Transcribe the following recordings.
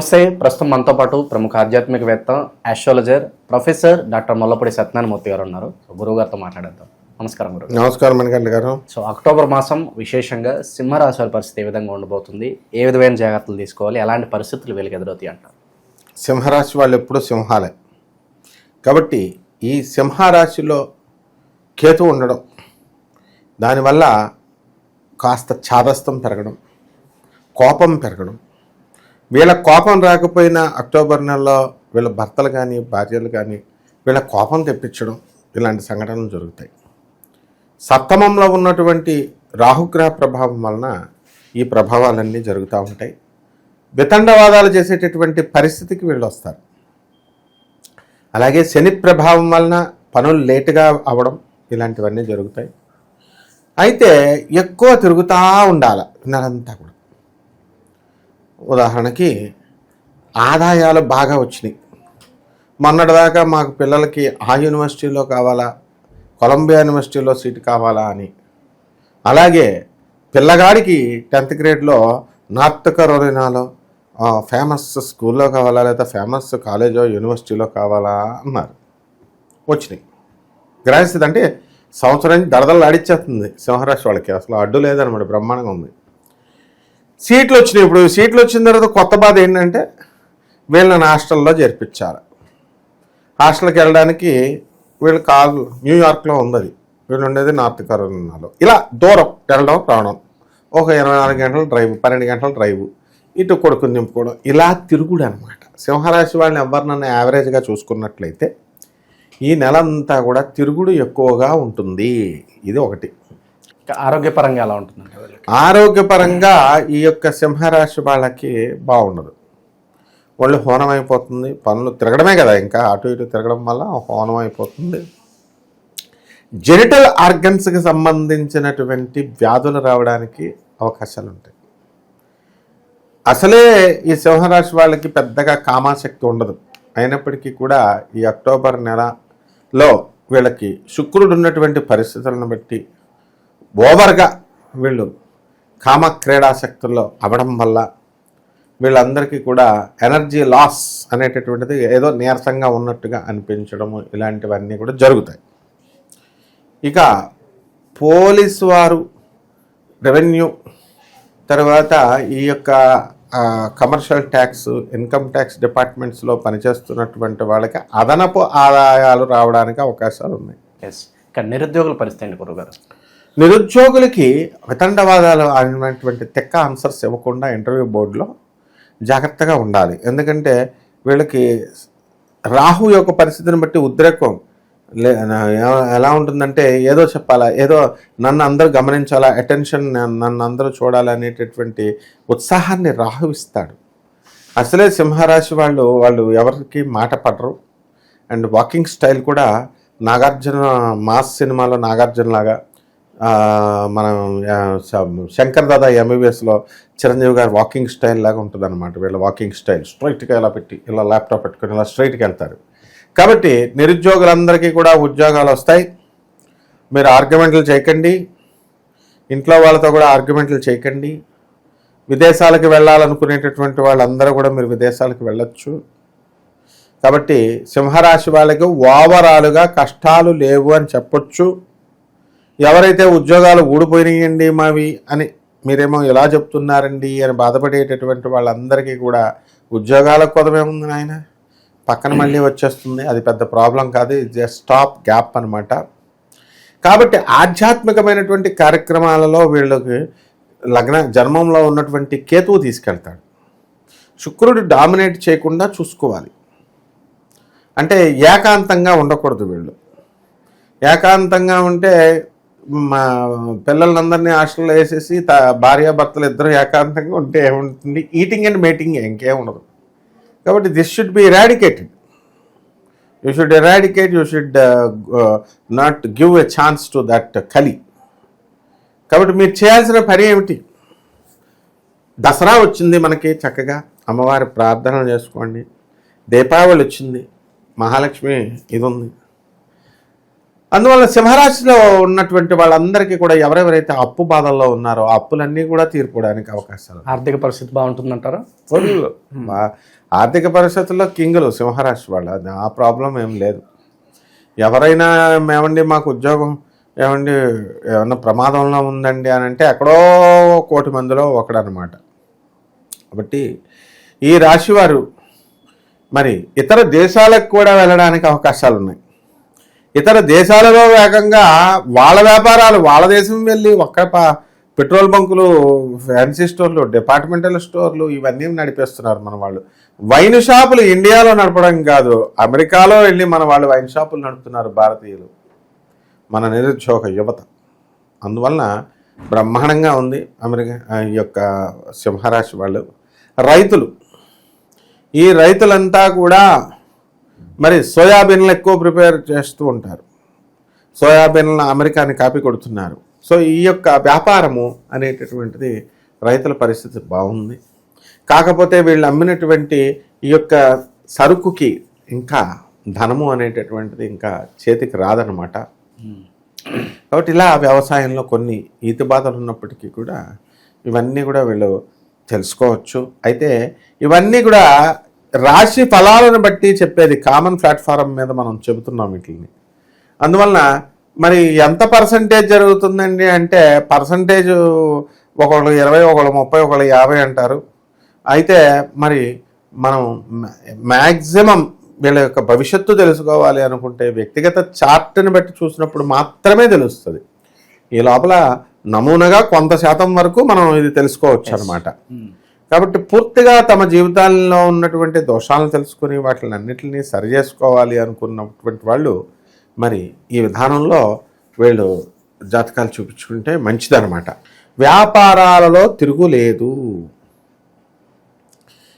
నమస్తే. ప్రస్తుతం మనతో పాటు ప్రముఖ ఆధ్యాత్మికవేత్త astrologer professor doctor Mollapudi Satyanarayanamurthy garu ఉన్నారు. సో గురువు గారితో మాట్లాడేద్దాం. నమస్కారం గురువు నమస్కారం మణికంఠ గారు. సో అక్టోబర్ మాసం విశేషంగా సింహరాశి వారి పరిస్థితి ఏ విధంగా ఉండబోతుంది? ఏ విధమైన జాగ్రత్తలు తీసుకోవాలి? ఎలాంటి పరిస్థితులు వీళ్ళకి ఎదురవుతాయి అంటారు సింహరాశి వాళ్ళు ఎప్పుడూ సింహాలే. కాబట్టి ఈ సింహరాశిలో కేతు ఉండడం దానివల్ల కాస్త చాదస్తం పెరగడం కోపం పెరగడం వీళ్ళ కోపం రాకపోయినా అక్టోబర్ నెలలో వీళ్ళ భర్తలు కానీ భార్యలు కానీ వీళ్ళ కోపం తెప్పించడం ఇలాంటి సంఘటనలు జరుగుతాయి. సప్తమంలో ఉన్నటువంటి రాహుగ్రహ ప్రభావం వలన ఈ ప్రభావాలన్నీ జరుగుతూ ఉంటాయి. వితండవాదాలు చేసేటటువంటి పరిస్థితికి వీళ్ళు వస్తారు. అలాగే శని ప్రభావం వలన పనులు లేటుగా అవ్వడం ఇలాంటివన్నీ జరుగుతాయి. అయితే ఎక్కువ తిరుగుతూ ఉండాలి నెలంతా కూడా. ఉదాహరణకి ఆదాయాలు బాగా వచ్చినాయి. మొన్నటిదాకా మాకు పిల్లలకి ఆ యూనివర్సిటీలో కావాలా కొలంబియా యూనివర్సిటీలో సీట్ కావాలా అని. అలాగే పిల్లగాడికి టెన్త్ గ్రేడ్లో నార్త్ కరోలినాలో ఫేమస్ స్కూల్లో కావాలా లేదా ఫేమస్ కాలేజో యూనివర్సిటీలో కావాలా అన్నారు. వచ్చినాయి. గ్రహిస్తుంది అంటే సంవత్సరం దడదలు ఆడిచ్చేస్తుంది సింహరాశి వాళ్ళకి. అసలు అడ్డు లేదనమాట బ్రహ్మాండంగా ఉంది. సీట్లు వచ్చినాయి. ఇప్పుడు సీట్లు వచ్చిన తర్వాత కొత్త బాధ ఏంటంటే వీళ్ళని హాస్టల్లో చేర్పించాలి హాస్టల్కి వెళ్ళడానికి వీళ్ళు కాదు న్యూయార్క్లో ఉంది అది. వీళ్ళు ఉండేది నార్త్ కరోనాలో ఇలా దూరం వెళ్ళడం రావడం ఒక ఇరవై నాలుగు గంటల డ్రైవ్ పన్నెండు గంటల డ్రైవ్. ఇటు కొడుకుని నింపుకోవడం. ఇలా తిరుగుడు అనమాట సింహరాశి వాళ్ళని ఎవరినన్నా యావరేజ్గా చూసుకున్నట్లయితే ఈ నెల అంతా కూడా తిరుగుడు ఎక్కువగా ఉంటుంది. ఇది ఒకటి. ఆరోగ్యపరంగా ఎలా ఉంటుంది ఆరోగ్యపరంగా ఈ యొక్క సింహరాశి వాళ్ళకి బాగుండదు. ఒళ్ళు హోనం అయిపోతుంది పనులు తిరగడమే కదా ఇంకా అటు ఇటు తిరగడం వల్ల హోనం అయిపోతుంది జెనిటల్ ఆర్గన్స్కి సంబంధించినటువంటి వ్యాధులు రావడానికి అవకాశాలు ఉంటాయి అసలే ఈ సింహరాశి వాళ్ళకి పెద్దగా కామాశక్తి ఉండదు. అయినప్పటికీ కూడా ఈ అక్టోబర్ నెలలో వీళ్ళకి శుక్రుడు ఉన్నటువంటి పరిస్థితులను బట్టి ఓవర్గా వీళ్ళు కామక్రీడాశక్తుల్లో అవడం వల్ల వీళ్ళందరికీ కూడా ఎనర్జీ లాస్ అనేటటువంటిది ఏదో నీరసంగా ఉన్నట్టుగా అనిపించడము ఇలాంటివన్నీ కూడా జరుగుతాయి. ఇక పోలీసు వారు రెవెన్యూ తర్వాత ఈ యొక్క కమర్షియల్ ట్యాక్స్ ఇన్కమ్ ట్యాక్స్ డిపార్ట్మెంట్స్లో పనిచేస్తున్నటువంటి వాళ్ళకి అదనపు ఆదాయాలు రావడానికి అవకాశాలు ఉన్నాయి. ఎస్ ఇక నిరుద్యోగుల పరిస్థితి అండి గురుగారు నిరుద్యోగులకి వితండవాదాలు అనేటువంటి తెక్క ఆన్సర్స్ ఇవ్వకుండా ఇంటర్వ్యూ బోర్డులో జాగ్రత్తగా ఉండాలి. ఎందుకంటే వీళ్ళకి రాహు యొక్క పరిస్థితిని బట్టి ఉద్రేకం లే ఎలా ఉంటుందంటే ఏదో చెప్పాలా ఏదో నన్ను అందరూ గమనించాలా అటెన్షన్ నన్ను అందరూ చూడాలి అనేటటువంటి ఉత్సాహాన్ని రాహు ఇస్తాడు. అసలే సింహరాశి వాళ్ళు వాళ్ళు ఎవరికి మాట పడరు. అండ్ వాకింగ్ స్టైల్ కూడా నాగార్జున మాస్ సినిమాలో నాగార్జున లాగా మనం శంకర్ దాదా ఎంబీబీఎస్లో చిరంజీవి గారు వాకింగ్ స్టైల్ లాగా ఉంటుంది అనమాట వీళ్ళ వాకింగ్ స్టైల్ స్ట్రైట్గా ఇలా పెట్టి ఇలా ల్యాప్టాప్ పెట్టుకొని ఇలా స్ట్రైట్కి వెళ్తారు. కాబట్టి నిరుద్యోగులందరికీ కూడా ఉద్యోగాలు వస్తాయి. మీరు ఆర్గ్యుమెంట్లు చేయకండి. ఇంట్లో వాళ్ళతో కూడా ఆర్గ్యుమెంట్లు చేయకండి. విదేశాలకు వెళ్ళాలనుకునేటటువంటి వాళ్ళందరూ కూడా మీరు విదేశాలకు వెళ్ళొచ్చు. కాబట్టి సింహరాశి వాళ్ళకి ఓవరాలుగా కష్టాలు లేవు అని చెప్పొచ్చు. ఎవరైతే ఉద్యోగాలు ఊడిపోయినాయండి మావి అని మీరేమో ఇలా చెప్తున్నారండి అని బాధపడేటటువంటి వాళ్ళందరికీ కూడా ఉద్యోగాల కొదమేముంది నాయన. పక్కన మళ్ళీ వచ్చేస్తుంది. అది పెద్ద ప్రాబ్లం కాదు. జస్ట్ స్టాప్ గ్యాప్ అనమాట కాబట్టి ఆధ్యాత్మికమైనటువంటి కార్యక్రమాలలో వీళ్ళకి లగ్న జన్మంలో ఉన్నటువంటి కేతువు తీసుకెళ్తాడు. శుక్రుడు డామినేట్ చేయకుండా చూసుకోవాలి. అంటే ఏకాంతంగా ఉండకూడదు వీళ్ళు. ఏకాంతంగా ఉంటే మా పిల్లలందరినీ హాస్టల్లో వేసేసి త భార్యాభర్తలు ఇద్దరు ఏకాంతంగా ఉంటే ఏముంటుంది? ఈటింగ్ అండ్ మేటింగ్ ఇంకేం ఉండదు. కాబట్టి this should be eradicated you should eradicate you should not give a chance to that Kali కాబట్టి మీరు చేయాల్సిన పని ఏమిటి? దసరా వచ్చింది మనకి చక్కగా. అమ్మవారి ప్రార్థన చేసుకోండి. దీపావళి వచ్చింది. మహాలక్ష్మి ఇది ఉంది. అందువల్ల సింహరాశిలో ఉన్నటువంటి వాళ్ళందరికీ కూడా ఎవరెవరైతే అప్పు బాధల్లో ఉన్నారో అప్పులన్నీ కూడా తీర్పుడానికి అవకాశాలు ఆర్థిక పరిస్థితి బాగుంటుందంటారా? ఆర్థిక పరిస్థితుల్లో కింగులు సింహరాశి వాళ్ళు. అది ఆ ప్రాబ్లం ఏం లేదు. ఎవరైనా ఏమండి మాకు ఉద్యోగం ఏమండి ఏమన్నా ప్రమాదంలో ఉందండి అని అంటే ఎక్కడో కోటి మందిలో ఒకడనమాట కాబట్టి ఈ రాశి వారు మరి ఇతర దేశాలకు కూడా వెళ్ళడానికి అవకాశాలు ఉన్నాయి ఇతర దేశాలలో వేగంగా వాళ్ళ వ్యాపారాలు వాళ్ళ దేశం వెళ్ళి ఒక్క పెట్రోల్ బంకులు ఫ్యాన్సీ స్టోర్లు డిపార్ట్మెంటల్ స్టోర్లు ఇవన్నీ నడిపేస్తున్నారు మన వాళ్ళు. వైన్ షాపులు ఇండియాలో నడపడం కాదు అమెరికాలో వెళ్ళి మన వాళ్ళు వైన్ షాపులు నడుపుతున్నారు భారతీయులు. మన నిరుద్యోగ యువత. అందువలన బ్రహ్మాండంగా ఉంది అమెరికా ఈ యొక్క సింహరాశి వాళ్ళు. రైతులు. ఈ రైతులంతా కూడా మరి సోయాబీన్లు ఎక్కువ ప్రిపేర్ చేస్తూ ఉంటారు. సోయాబీన్లను అమెరికాని కాపీ కొడుతున్నారు. సో ఈ యొక్క వ్యాపారము అనేటటువంటిది రైతుల పరిస్థితి బాగుంది. కాకపోతే వీళ్ళు అమ్మినటువంటి ఈ యొక్క సరుకుకి ఇంకా ధనము అనేటటువంటిది ఇంకా చేతికి రాదనమాట కాబట్టి ఇలా వ్యవసాయంలో కొన్ని ఈతి బాధలు ఉన్నప్పటికీ కూడా ఇవన్నీ కూడా వీళ్ళు తెలుసుకోవచ్చు. అయితే ఇవన్నీ కూడా రాశి ఫలాలను బట్టి చెప్పేది కామన్ ప్లాట్ఫారం మీద మనం చెబుతున్నాం వీటిని అందువలన మరి ఎంత పర్సంటేజ్ జరుగుతుందండి అంటే పర్సంటేజ్ ఒకళ్ళు ఇరవై ఒకళ్ళు ముప్పై ఒకళ్ళు యాభై అంటారు. అయితే మరి మనం మ్యాక్సిమం వీళ్ళ యొక్క భవిష్యత్తు తెలుసుకోవాలి అనుకుంటే వ్యక్తిగత చార్ట్ని బట్టి చూసినప్పుడు మాత్రమే తెలుస్తుంది. ఈ లోపల నమూనాగా కొంత శాతం వరకు మనం ఇది తెలుసుకోవచ్చు అనమాట కాబట్టి పూర్తిగా తమ జీవితాల్లో ఉన్నటువంటి దోషాలను తెలుసుకుని వాటిని అన్నింటినీ సరి చేసుకోవాలి అనుకున్నటువంటి వాళ్ళు మరి ఈ విధానంలో వీళ్ళు జాతకాలు చూపించుకుంటే మంచిదనమాట వ్యాపారాలలో తిరుగులేదు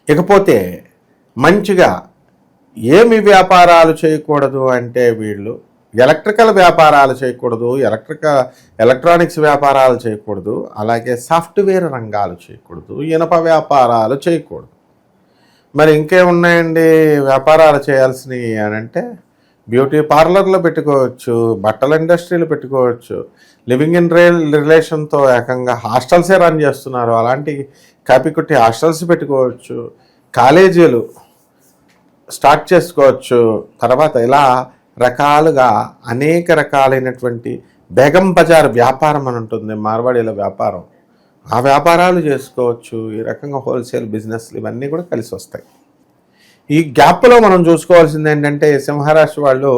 ఇకపోతే మంచిగా ఏమి వ్యాపారాలు చేయకూడదు అంటే వీళ్ళు ఎలక్ట్రికల్ వ్యాపారాలు చేయకూడదు ఎలక్ట్రికల్ ఎలక్ట్రానిక్స్ వ్యాపారాలు చేయకూడదు అలాగే సాఫ్ట్వేర్ రంగాలు చేయకూడదు ఇనప వ్యాపారాలు చేయకూడదు. మరి ఇంకేమున్నాయండి వ్యాపారాలు చేయాల్సినవి అని అంటే బ్యూటీ పార్లర్లో పెట్టుకోవచ్చు బట్టల ఇండస్ట్రీలు పెట్టుకోవచ్చు లివింగ్ ఇన్ రే రిలేషన్తో ఏకంగా హాస్టల్సే రన్ చేస్తున్నారు. అలాంటి కాపీకుట్టి హాస్టల్స్ పెట్టుకోవచ్చు కాలేజీలు స్టార్ట్ చేసుకోవచ్చు. తర్వాత ఇలా రకాలుగా అనేక రకాలైనటువంటి బేగం బజార్ వ్యాపారం అని ఉంటుంది మార్వాడీల వ్యాపారం. ఆ వ్యాపారాలు చేసుకోవచ్చు ఈ రకంగా హోల్సేల్ బిజినెస్లు ఇవన్నీ కూడా కలిసి వస్తాయి. ఈ గ్యాప్లో మనం చూసుకోవాల్సింది ఏంటంటే సింహరాశి వాళ్ళు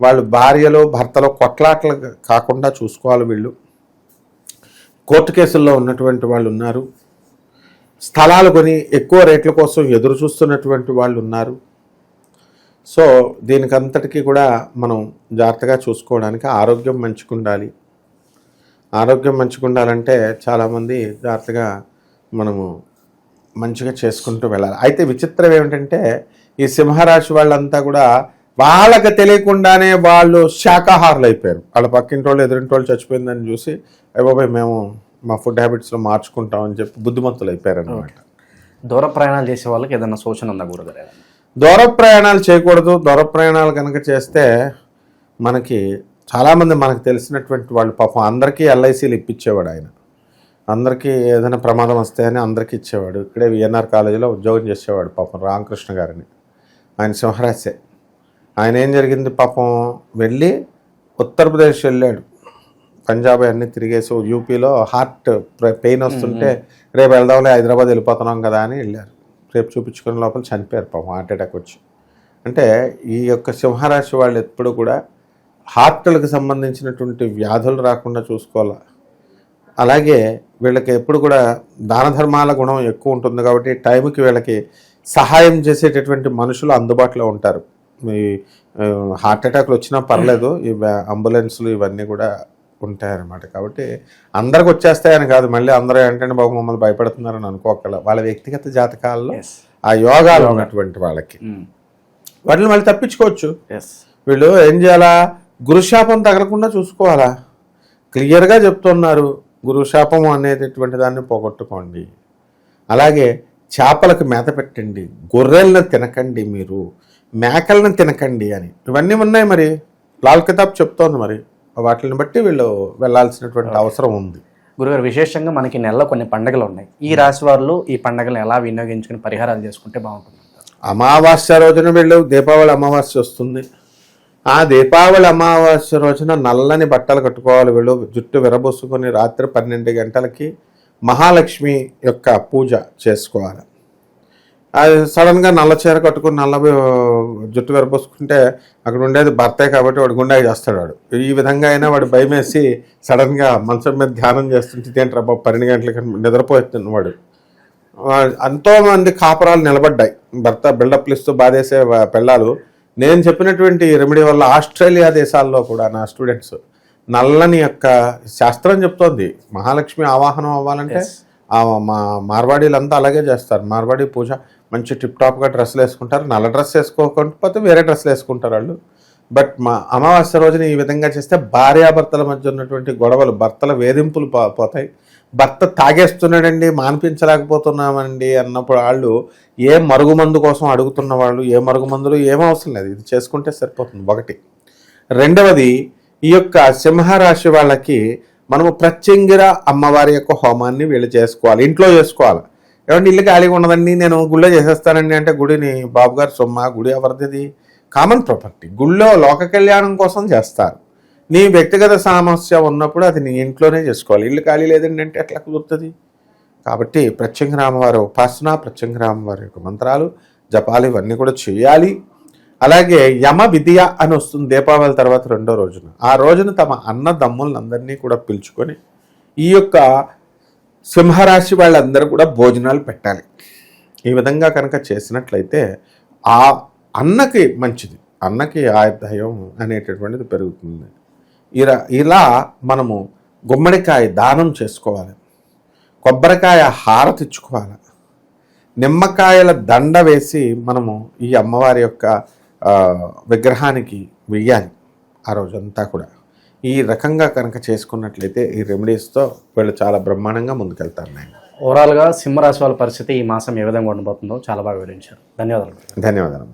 వాళ్ళు భార్యలు భర్తలు కొట్లాట్లు కాకుండా చూసుకోవాలి వీళ్ళు. కోర్టు కేసుల్లో ఉన్నటువంటి వాళ్ళు ఉన్నారు. స్థలాలు కొని ఎక్కువ రేట్ల కోసం ఎదురు చూస్తున్నటువంటి వాళ్ళు ఉన్నారు. సో దీనికంతటికీ కూడా మనం జాగ్రత్తగా చూసుకోవడానికి ఆరోగ్యం మంచుకుండాలి. ఆరోగ్యం మంచుకుండాలంటే చాలామంది జాగ్రత్తగా మనము మంచిగా చేసుకుంటూ వెళ్ళాలి. అయితే విచిత్రం ఏమిటంటే ఈ సింహరాశి వాళ్ళంతా కూడా వాళ్ళకి తెలియకుండానే వాళ్ళు శాకాహారులు అయిపోయారు వాళ్ళ పక్కింటి వాళ్ళు ఎదురింటి వాళ్ళు చచ్చిపోయిందని చూసి అయిపోయి మేము మా ఫుడ్ హ్యాబిట్స్లో మార్చుకుంటామని చెప్పి బుద్ధిమంతులు అయిపోయారు అనమాట దూర ప్రయాణాలు చేసే వాళ్ళకి ఏదైనా సూచన ఉందా గురుగారు? దూర ప్రయాణాలు చేయకూడదు. దూర ప్రయాణాలు కనుక చేస్తే మనకి చాలామంది మనకు తెలిసినటువంటి వాళ్ళు పాపం అందరికీ ఎల్ఐసీలు ఇప్పించేవాడు ఆయన. అందరికీ ఏదైనా ప్రమాదం వస్తే అని అందరికీ ఇచ్చేవాడు. ఇక్కడే విఎన్ఆర్ కాలేజీలో ఉద్యోగం చేసేవాడు పాపం రామకృష్ణ గారిని. ఆయన సింహరాశే. ఆయన ఏం జరిగింది పాపం? వెళ్ళి ఉత్తరప్రదేశ్ వెళ్ళాడు. పంజాబ్ అన్ని తిరిగేసి యూపీలో హార్ట్ పెయిన్ వస్తుంటే రేపు వెళ్దాంలే హైదరాబాద్ వెళ్ళిపోతున్నాం కదా అని వెళ్ళారు. రేపు చూపించుకునే లోపల చనిపోయారు పాపం హార్ట్ అటాక్ వచ్చి. అంటే ఈ యొక్క సింహరాశి వాళ్ళు ఎప్పుడు కూడా హార్ట్లకు సంబంధించినటువంటి వ్యాధులు రాకుండా చూసుకోవాలి? అలాగే వీళ్ళకి ఎప్పుడు కూడా దాన ధర్మాల గుణం ఎక్కువ ఉంటుంది కాబట్టి టైంకి వీళ్ళకి సహాయం చేసేటటువంటి మనుషులు అందుబాటులో ఉంటారు. ఈ హార్ట్ అటాక్లు వచ్చినా పర్లేదు ఈ అంబులెన్స్లు ఇవన్నీ కూడా ఉంటాయన్నమాట. కాబట్టి అందరికి వచ్చేస్తాయని కాదు. మళ్ళీ అందరూ ఏంటంటే బాబు మమ్మల్ని భయపెడుతున్నారని అనుకోకల వాళ్ళ వ్యక్తిగత జాతకాల్లో. ఆ యోగాలు ఉన్నటువంటి వాళ్ళకి. వాటిని మళ్ళీ తప్పించుకోవచ్చు. వీళ్ళు ఏం చేయాలా? గురుశాపం తగలకుండా చూసుకోవాలా? క్లియర్గా చెప్తున్నారు గురుశాపం అనేటటువంటి దాన్ని పోగొట్టుకోండి. అలాగే చేపలకు మేత పెట్టండి. గొర్రెలను తినకండి మీరు. మేకలను తినకండి అని. ఇవన్నీ ఉన్నాయి మరి. లాల్ కితాబ్ చెప్తోంది మరి. వాటిని బట్టి వీళ్ళు వెళ్ళాల్సినటువంటి అవసరం ఉంది. గురుగారు విశేషంగా మనకి నెలలో కొన్ని పండుగలు ఉన్నాయి. ఈ రాశి వారు ఈ పండుగలను ఎలా వినియోగించుకుని పరిహారాలు చేసుకుంటే బాగుంటుంది? అమావాస్య రోజున వీళ్ళు దీపావళి అమావాస్య వస్తుంది. ఆ దీపావళి అమావాస్య రోజున నల్లని బట్టలు కట్టుకోవాలి వీళ్ళు. జుట్టు విరబోసుకొని రాత్రి పన్నెండు గంటలకి మహాలక్ష్మి యొక్క పూజ చేసుకోవాలి. సడన్గా నల్ల చీర కట్టుకుని నల్ల జుట్టు విరబోసుకుంటే అక్కడ ఉండేది భర్తే కాబట్టి వాడు గుండా చేస్తాడు వాడు. ఈ విధంగా అయినా వాడు భయమేసి సడన్గా మంచం మీద ధ్యానం చేస్తుంటే ఇదేంట్రా బాబు పన్నెండు గంటలకి నిద్రపోతుంది వాడు. ఎంతోమంది కాపురాలు నిలబడ్డాయి. భర్త బిల్డప్లు ఇస్తూ బాధేసే పెళ్ళాలు. నేను చెప్పినటువంటి రెమెడీ వల్ల ఆస్ట్రేలియా దేశాల్లో కూడా నా స్టూడెంట్స్ నల్లని యొక్క శాస్త్రం చెప్తోంది. మహాలక్ష్మి ఆవాహనం అవ్వాలంటే మా మార్వాడీలంతా అలాగే చేస్తారు. మార్వాడీ పూజ మంచి టిప్ టాప్గా డ్రెస్సులు వేసుకుంటారు. నల్ల డ్రెస్ వేసుకోకపోతే వేరే డ్రెస్సులు వేసుకుంటారు వాళ్ళు. బట్ మా అమావాస్య రోజున ఈ విధంగా చేస్తే భార్యాభర్తల మధ్య ఉన్నటువంటి గొడవలు భర్తల వేధింపులు పోతాయి. భర్త తాగేస్తున్నాడండి మాన్పించలేకపోతున్నామండి అన్నప్పుడు వాళ్ళు ఏ మరుగుమందు కోసం అడుగుతున్న వాళ్ళు ఏ మరుగుమందులు ఏం అవసరం లేదు. ఇది చేసుకుంటే సరిపోతుంది. ఒకటి. రెండవది ఈ యొక్క సింహరాశి వాళ్ళకి మనము ప్రత్యంగిర అమ్మవారి యొక్క హోమాన్ని వీళ్ళు చేసుకోవాలి ఇంట్లో చేసుకోవాలి. ఏమంటే ఇల్లు ఖాళీగా ఉండదండి నేను గుళ్ళో చేసేస్తానండి అంటే గుడిని బాబుగారు సొమ్మ గుడి ఎవరిది కామన్ ప్రాపర్టీ. గుళ్ళో లోక కళ్యాణం కోసం చేస్తారు. నీ వ్యక్తిగత సమస్య ఉన్నప్పుడు అది నీ ఇంట్లోనే చేసుకోవాలి. ఇల్లు ఖాళీ లేదండి అంటే ఎట్లా కుదురుతుంది? కాబట్టి ప్రత్యంగరామవారి ఉపాసన ప్రత్యంగరామవారి యొక్క మంత్రాలు జపాలు ఇవన్నీ కూడా చేయాలి. అలాగే యమ విద్య అని వస్తుంది దీపావళి తర్వాత రెండో రోజున. ఆ రోజున తమ అన్న అన్నదమ్ములందరినీ కూడా పిలుచుకొని ఈ యొక్క సింహరాశి వాళ్ళందరూ కూడా భోజనాలు పెట్టాలి. ఈ విధంగా కనుక చేసినట్లయితే ఆ అన్నకి మంచిది. అన్నకి ఆయుర్దాయం అనేటటువంటిది పెరుగుతుంది. ఇలా ఇలా మనము గుమ్మడికాయ దానం చేసుకోవాలి. కొబ్బరికాయ హార తెచ్చుకోవాలి. నిమ్మకాయల దండ వేసి మనము ఈ అమ్మవారి యొక్క విగ్రహానికి వెయ్యాలి ఆ రోజంతా కూడా. ఈ రకంగా కనుక చేసుకున్నట్లయితే ఈ రెమెడీస్తో వీళ్ళు చాలా బ్రహ్మాండంగా ముందుకెళ్తారు నేను ఓవరాల్గా సింహరాశి వాళ్ళ పరిస్థితి ఈ మాసం ఏ విధంగా ఉండబోతుందో చాలా బాగా వివరించారు. ధన్యవాదాలు. ధన్యవాదాలు.